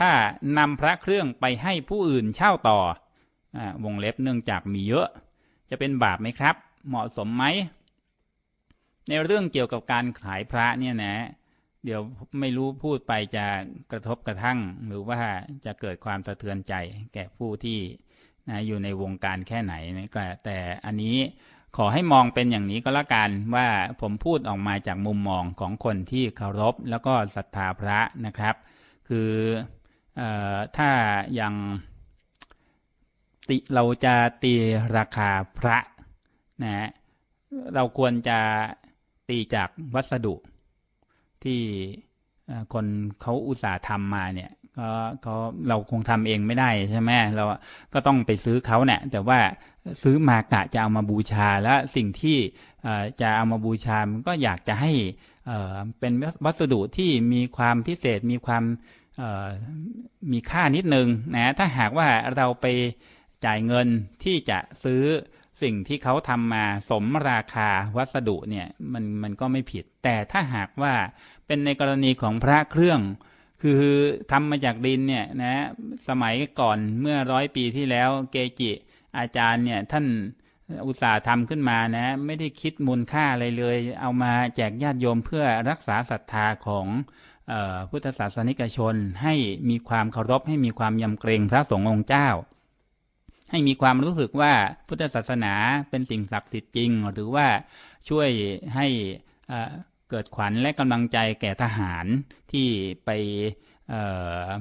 ถ้านำพระเครื่องไปให้ผู้อื่นเช่าต่ออวงเล็บเนื่องจากมีเยอะ จะเป็นบาปไหมครับ เหมาะสมไหม ในเรื่องเกี่ยวกับการขายพระเนี่ยนะ เดี๋ยวไม่รู้พูดไปจะกระทบกระทั่ง หรือว่าจะเกิดความสะเทือนใจแก่ผู้ที่นะอยู่ในวงการแค่ไหนนะก็แต่อันนี้ขอให้มองเป็นอย่างนี้ก็แล้วกันว่าผมพูดออกมาจากมุมมองของคนที่เคารพแล้วก็ศรัทธาพระนะครับ คือ ถ้ายังติเราจะตีราคาพระนะเราควรจะตีจากวัสดุที่คนเขาอุตสาห์ทำมาเนี่ยก็เขาเราคงทำเองไม่ได้ใช่ไหมเราก็ต้องไปซื้อเขาเนี่ยแต่ว่าซื้อมากะจะเอามาบูชาแล้วสิ่งที่จะเอามาบูชามันก็อยากจะให้เป็นวัสดุที่มีความพิเศษมีความ มีค่านิดนึงนะถ้าหากว่าเราไปจ่ายเงินที่จะซื้อสิ่งที่เขาทำมาสมราคาวัสดุเนี่ยมันมันก็ไม่ผิด แต่ถ้าหากว่าเป็นในกรณีของพระเครื่อง คือทำมาจากดินเนี่ยนะสมัยก่อนเมื่อร้อยปีที่แล้วเกจิอาจารย์เนี่ยท่านอุตสาห์ทำขึ้นมานะ ไม่ได้คิดมูลค่าอะไรเลย เอามาแจกญาติโยมเพื่อรักษาศรัทธาของ พุทธศาสนิกชนให้มีความเคารพให้มีความยำเกรงพระสงฆ์องค์เจ้า ให้มีความรู้สึกว่าพุทธศาสนาเป็นสิ่งศักดิ์สิทธิ์จริง หรือว่าช่วยให้เกิดขวัญและกำลังใจแก่ทหารที่ไปเ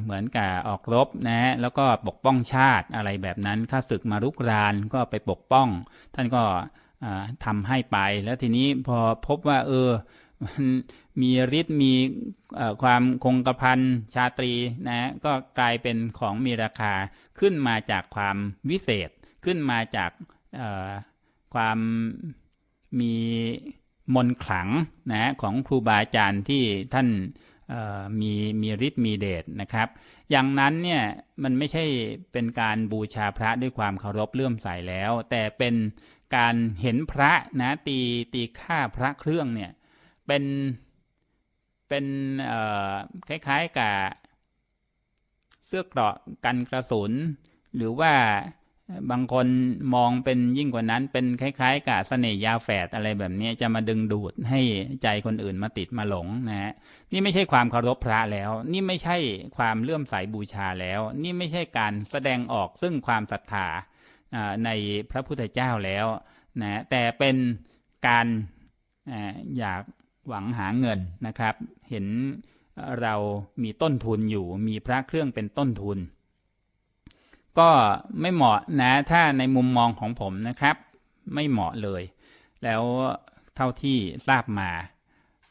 เหมือนกับออกรบนะแล้วก็ปกป้องชาติอะไรแบบนั้นข้าศึกมารุกรานก็ไปปกป้อง ท่านก็ทำให้ไป แล้วทีนี้พอพบว่า เออ มันมีฤทธิ์มีความคงกระพันชาตรีนะก็กลายเป็นของมีราคาขึ้นมาจากความวิเศษ ขึ้นมาจากความมีมนขลังนะของครูบาอาจารย์ที่ท่านมีมีฤทธิ์มีเดชนะครับ อย่างนั้นเนี่ยมันไม่ใช่เป็นการบูชาพระด้วยความเคารพเลื่อมใสแล้ว แต่เป็นการเห็นพระนะตีตีค่าพระเครื่องเนี่ย เป็นเป็นคล้ายๆกับเสื้อเกราะกันกระสุน หรือว่าบางคนมองเป็นยิ่งกว่านั้น เป็นคล้ายๆกับเสน่ยาแฝดอะไรแบบนี้จะมาดึงดูดให้ใจคนอื่นมาติดมาหลงนะฮะนี่ไม่ใช่ความเคารพพระแล้ว นี่ไม่ใช่ความเลื่อมใสบูชาแล้ว นี่ไม่ใช่การแสดงออกซึ่งความศรัทธาในพระพุทธเจ้าแล้วนะแต่เป็นการอยาก หวังหาเงินนะครับ เห็นเรามีต้นทุนอยู่ มีพระเครื่องเป็นต้นทุน ก็ไม่เหมาะนะ ถ้าในมุมมองของผมนะครับ ไม่เหมาะเลย แล้วเท่าที่ทราบมา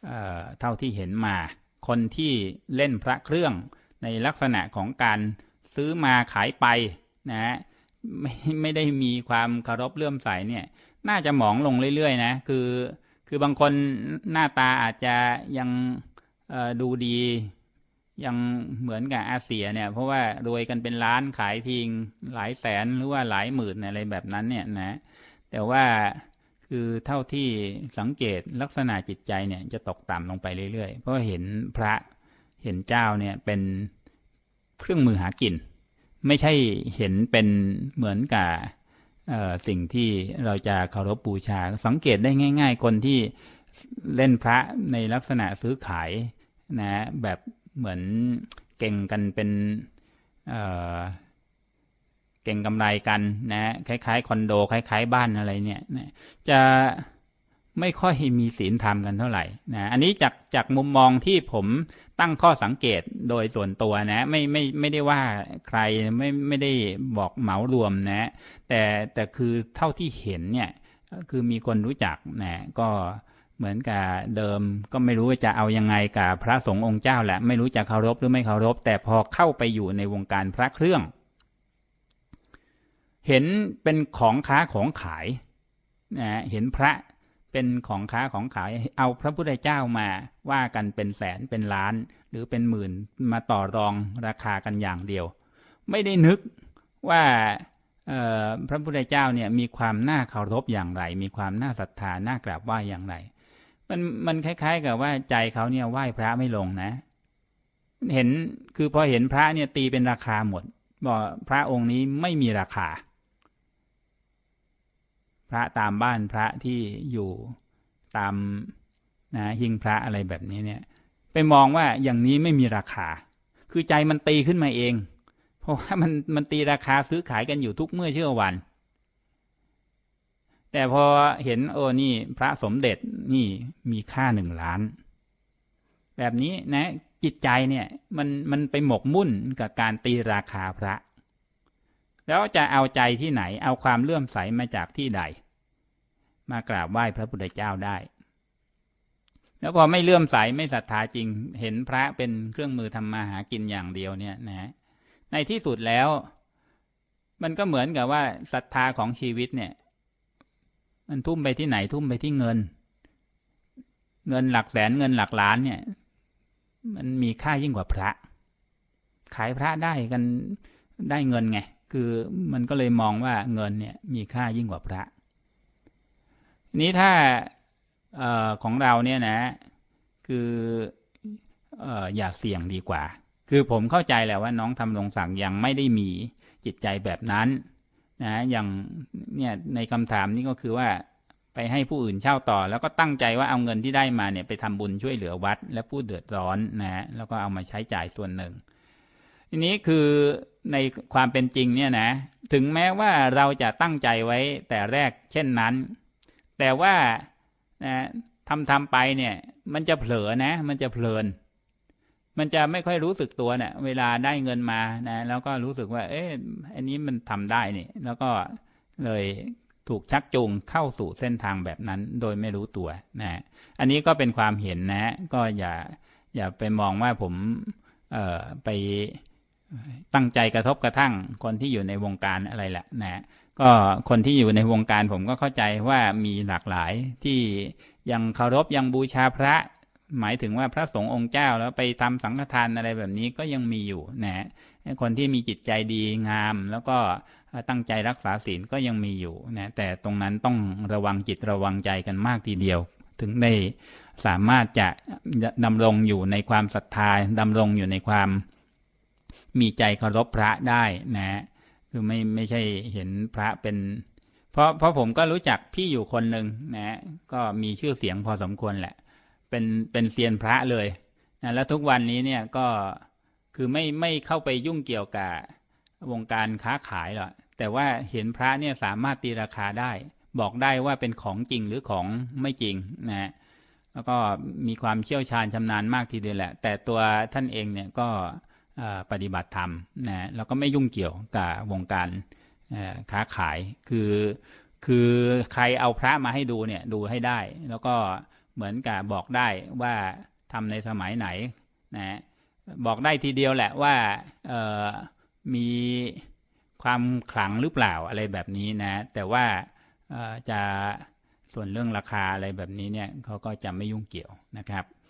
เเท่าที่เห็นมา คนที่เล่นพระเครื่องในลักษณะของการซื้อมาขายไปนะ ไม่ไม่ได้มีความเคารพเลื่อมใสเนี่ย น่าจะหมองลงเรื่อยๆนะ คือ คือบางคนหน้าตาอาจจะยังดูดียังเหมือนกับอาเซียเนี่ย เพราะว่ารวยกันเป็นล้านขายทิ้งหลายแสนหรือว่าหลายหมื่นอะไรแบบนั้นเนี่ยนะแต่ว่าคือเท่าที่สังเกตลักษณะจิตใจเนี่ยจะตกต่ำลงไปเรื่อยๆ เพราะเห็นพระเห็นเจ้าเนี่ยเป็นเครื่องมือหากิน ไม่ใช่เห็นเป็นเหมือนกับ สิ่งที่เราจะเคารพบูชา สังเกตได้ง่าย ๆ คนที่เล่นพระในลักษณะซื้อขายนะแบบเหมือนเก่งกันเป็นเเก่งกำไรกันนะคล้ายๆคอนโด คล้าย ๆ บ้านอะไรเนี่ยนะจะ ไม่ค่อยมีศีลธรรมกันเท่าไหร่นะอันนี้จากจากมุมมองที่ผมตั้งข้อสังเกตโดยส่วนตัวนะ ไม่ไม่ไม่ได้ว่าใครไม่ไม่ได้บอกเหมารวมนะ แต่แต่คือเท่าที่เห็นเนี่ยคือมีคนรู้จักนะก็เหมือนกับเดิมก็ไม่รู้ว่าจะเอายังไงกับพระสงฆ์องค์เจ้าแหละไม่รู้จะเคารพหรือไม่เคารพ แต่พอเข้าไปอยู่ในวงการพระเครื่อง เห็นเป็นของค้าของขายนะเห็นพระ เป็นของค้าของขายเอาพระพุทธเจ้ามาว่ากันเป็นแสนเป็นล้าน หรือเป็นหมื่นมาต่อรองราคากันอย่างเดียว ไม่ได้นึกว่าพระพุทธเจ้าเนี่ยมีความน่าเคารพอย่างไร มีความน่าศรัทธาน่ากราบไหว้อย่างไร มันมันคล้าย ๆ กับว่าใจเขาเนี่ยไหว้พระไม่ลงนะ เห็นคือพอเห็นพระเนี่ยตีเป็นราคาหมดบอกพระองค์นี้ไม่มีราคา พระตามบ้านพระที่อยู่ตามนะหิงพระอะไรแบบนี้เนี่ย ไปมองว่าอย่างนี้ไม่มีราคา คือใจมันตีขึ้นมาเอง เพราะว่ามันมันตีราคาซื้อขายกันอยู่ทุกเมื่อเชื่อวัน แต่พอเห็นโอ้นี่พระสมเด็จนี่มีค่าหนึ่งล้าน แบบนี้นะจิตใจเนี่ยมันมันไปหมกมุ่นกับการตีราคาพระ แล้วจะเอาใจที่ไหน เอาความเลื่อมใสมาจากที่ใด มากราบไหว้พระพุทธเจ้าได้ แล้วพอไม่เลื่อมใสไม่ศรัทธาจริง เห็นพระเป็นเครื่องมือทำมาหากินอย่างเดียวเนี่ยนะ ในที่สุดแล้ว มันก็เหมือนกับว่าศรัทธาของชีวิตเนี่ย มันทุ่มไปที่ไหนทุ่มไปที่เงิน เงินหลักแสนเงินหลักล้านเนี่ย มันมีค่ายิ่งกว่าพระ ขายพระได้กันได้เงินไง คือมันก็เลยมองว่าเงินเนี่ย มีค่ายิ่งกว่าพระ นี้ถ้าออของเราเนี่ยนะ คืออออย่าเสี่ยงดีกว่า คือผมเข้าใจแหละว่าน้องทำลงสั่งยังไม่ได้มีจิตใจแบบนั้นนะอย่างเนี่ยในคำถามนี้ก็คือว่าไปให้ผู้อื่นเช่าต่อ แล้วก็ตั้งใจว่าเอาเงินที่ได้มาเนี่ยไปทำบุญช่วยเหลือวัด และผู้เดือดร้อนนะแล้วก็เอามาใช้จ่ายส่วนหนึ่ง ทีนี้คือในความเป็นจริงเนี่ยนะ ถึงแม้ว่าเราจะตั้งใจไว้แต่แรกเช่นนั้น แต่ว่านะทำทำไปเนี่ย มันจะเผลอนะ มันจะเพลิน มันจะไม่ค่อยรู้สึกตัวเนะี่ย เวลาได้เงินมานะ แล้วก็รู้สึกว่า เอ๊ะอันนี้มันทำได้นี่ แล้วก็เลยถูกชักจูงเข้าสู่เส้นทางแบบนั้นโดยไม่รู้ตัวนะ อันนี้ก็เป็นความเห็นนะ ก็อย่าอย่าไปมองว่าผมเอ่อไปตั้งใจกระทบกระทั่งคนที่อยู่ในวงการอะไรแหละนะ ก็คนที่อยู่ในวงการผมก็เข้าใจว่ามีหลากหลายที่ยังเคารพยังบูชาพระ หมายถึงว่าพระสงฆ์องค์เจ้าแล้วไปทำสังฆทานอะไรแบบนี้ก็ยังมีอยู่นะคนที่มีจิตใจดีงาม แล้วก็ตั้งใจรักษาศีลก็ยังมีอยู่นะแต่ตรงนั้นต้องระวังจิตระวังใจกันมากทีเดียว ถึงได้สามารถจะดำรงอยู่ในความศรัทธาดำรงอยู่ในความมีใจเคารพพระได้นะ คือไม่ไม่ใช่เห็นพระเป็น เพราะเพราะผมก็รู้จักพี่อยู่คนหนึ่งนะก็มีชื่อเสียงพอสมควรแหละ เป็นเป็นเซียนพระเลยนะแล้วทุกวันนี้เนี่ยก็คือไม่ไม่เข้าไปยุ่งเกี่ยวกับวงการค้าขายหรอกแต่ว่าเห็นพระเนี่ยสามารถตีราคาได้ บอกได้ว่าเป็นของจริงหรือของไม่จริงนะแล้วก็มีความเชี่ยวชาญชำนาญมากทีเดียวแหละ แต่ตัวท่านเองเนี่ยก็ ปฏิบัติธรรมนะแล้วก็ไม่ยุ่งเกี่ยวกับวงการค้าขายคือคือใครเอาพระมาให้ดูเนี่ยดูให้ได้ แล้วก็เหมือนกับบอกได้ว่าทำในสมัยไหนนะบอกได้ทีเดียวแหละว่ามีความขลังหรือเปล่าอะไรแบบนี้นะ แต่ว่าจะส่วนเรื่องราคาอะไรแบบนี้เนี่ยเขาก็จะไม่ยุ่งเกี่ยวนะครับ